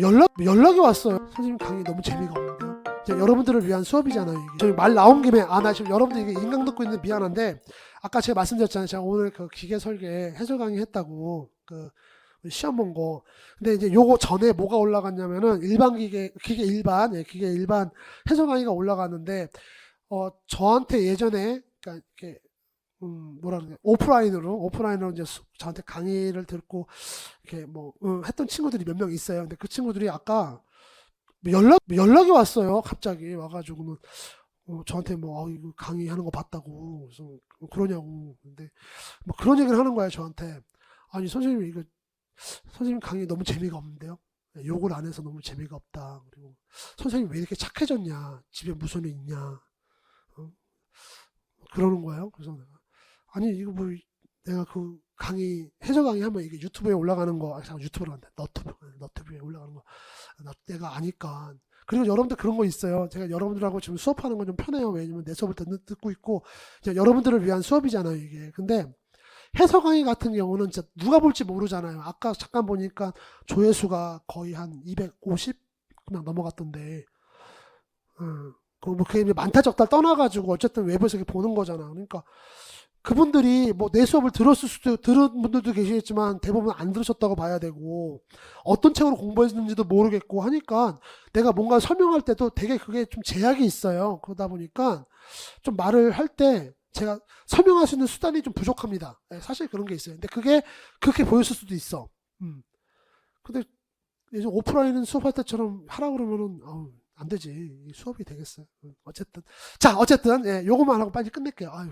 연락 연락이 왔어요. 선생님 강의 너무 재미가 없는데요. 여러분들을 위한 수업이잖아요. 이게. 저희 말 나온 김에 아나 지금 여러분들 이게 인강 듣고 있는데 미안한데 아까 제가 말씀드렸잖아요. 제가 오늘 그 기계 설계 해설 강의 했다고 그 시험 본 거. 근데 이제 요거 전에 뭐가 올라갔냐면은 일반 기계 기계 일반 예, 기계 일반 해설 강의가 올라갔는데 어 저한테 예전에 그러니까 이렇게 음 뭐라 그러냐 오프라인으로 오프라인으로 이제 수- 저한테 강의를 듣고 이렇게 뭐 음, 했던 친구들이 몇 명 있어요. 근데 그 친구들이 아까 연락 연락이 왔어요. 갑자기 와가지고는 어, 저한테 뭐 아, 이거 강의하는 거 봤다고 그래서 그러냐고 근데 뭐 그런 얘기를 하는 거예요 저한테 아니 선생님 이거 선생님 강의 너무 재미가 없는데요. 네, 욕을 안 해서 너무 재미가 없다. 그리고 선생님 왜 이렇게 착해졌냐? 집에 무슨 일 있냐? 어? 그러는 거예요. 그래서 아니 이거 뭐 내가 그 강의 해설 강의 하면 이게 유튜브에 올라가는 거, 아, 잠깐 유튜브로 한다. 너튜브, 너튜브에 올라가는 거, 나, 내가 아니까. 그리고 여러분들 그런 거 있어요. 제가 여러분들하고 지금 수업하는 건 좀 편해요. 왜냐면 내 수업을 듣, 듣고 있고, 여러분들을 위한 수업이잖아요, 이게. 근데 해설 강의 같은 경우는 진짜 누가 볼지 모르잖아요. 아까 잠깐 보니까 조회수가 거의 한 250? 그냥 넘어갔던데. 음, 그뭐 그게 많다 적다 떠나가지고 어쨌든 외부에서 보는 거잖아. 그러니까 그분들이 뭐 내 수업을 들었을 수도 들은 분들도 계시겠지만 대부분 안 들으셨다고 봐야 되고 어떤 책으로 공부했는지도 모르겠고 하니까 내가 뭔가 설명할 때도 되게 그게 좀 제약이 있어요. 그러다 보니까 좀 말을 할 때 제가 설명할 수 있는 수단이 좀 부족합니다. 예, 사실 그런 게 있어요. 근데 그게 그렇게 보였을 수도 있어. 음. 근데 예전 오프라인은 수업할 때처럼 하라 그러면은 아우, 안 되지. 이 수업이 되겠어요. 음, 어쨌든 자 어쨌든 예, 요것만 하고 빨리 끝낼게요. 아유